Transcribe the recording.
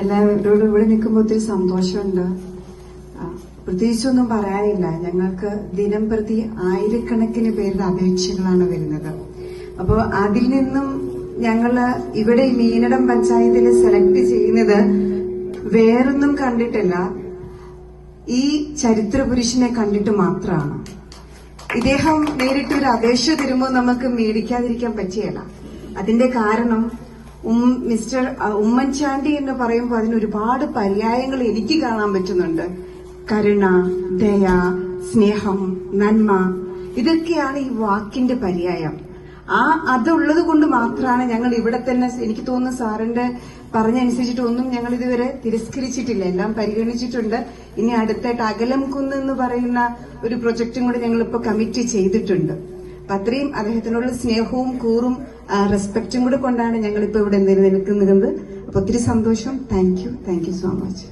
എല്ലാവരോടും ഇവിടെ നിൽക്കുമ്പോൾ ഒത്തിരി സന്തോഷമുണ്ട്. പ്രത്യേകിച്ചൊന്നും പറയാനില്ല. ഞങ്ങൾക്ക് ദിനം പ്രതി ആയിരക്കണക്കിന് പേരുടെ അപേക്ഷകളാണ് വരുന്നത്. അപ്പോൾ അതിൽ നിന്നും ഞങ്ങൾ ഇവിടെ മീനടം പഞ്ചായത്തിൽ സെലക്ട് ചെയ്യുന്നത് വേറൊന്നും കണ്ടിട്ടില്ല. ഈ ചരിത്ര പുരുഷനെ കണ്ടിട്ട് മാത്രമാണ്. ഇദ്ദേഹം നേരിട്ട് ഒരു അപേക്ഷ തരുമ്പോൾ നമുക്ക് മേടിക്കാതിരിക്കാൻ പറ്റിയല്ല. അതിന്റെ കാരണം മിസ്റ്റർ ഉമ്മൻചാണ്ടി എന്ന് പറയുമ്പോൾ അതിന് ഒരുപാട് പര്യായങ്ങൾ എനിക്ക് കാണാൻ പറ്റുന്നുണ്ട്. കരുണ ദയ സ്നേഹം നന്മ ഇതൊക്കെയാണ് ഈ വാക്കിന്റെ പര്യായം. ആ അതുള്ളത് കൊണ്ട് മാത്രമാണ് ഞങ്ങൾ ഇവിടെ തന്നെ എനിക്ക് തോന്നുന്നു സാറിന്റെ പറഞ്ഞനുസരിച്ചിട്ട് ഒന്നും ഞങ്ങൾ ഇതുവരെ തിരസ്കരിച്ചിട്ടില്ല. എല്ലാം പരിഗണിച്ചിട്ടുണ്ട്. ഇനി അടുത്തായിട്ട് അകലം കുന്ന് എന്ന് പറയുന്ന ഒരു പ്രൊജക്റ്റും കൂടെ ഞങ്ങൾ ഇപ്പൊ കമ്മിറ്റ് ചെയ്തിട്ടുണ്ട്. അപ്പൊ അത്രയും അദ്ദേഹത്തിനുള്ള സ്നേഹവും കൂറും ആ, റെസ്പെക്റ്റും കൂടെ കൊണ്ടാണ് ഞങ്ങൾ ഇപ്പൊ ഇവിടെ നിലനിൽക്കുന്നത്. അപ്പൊ ഒത്തിരി സന്തോഷം. Thank you thank you so much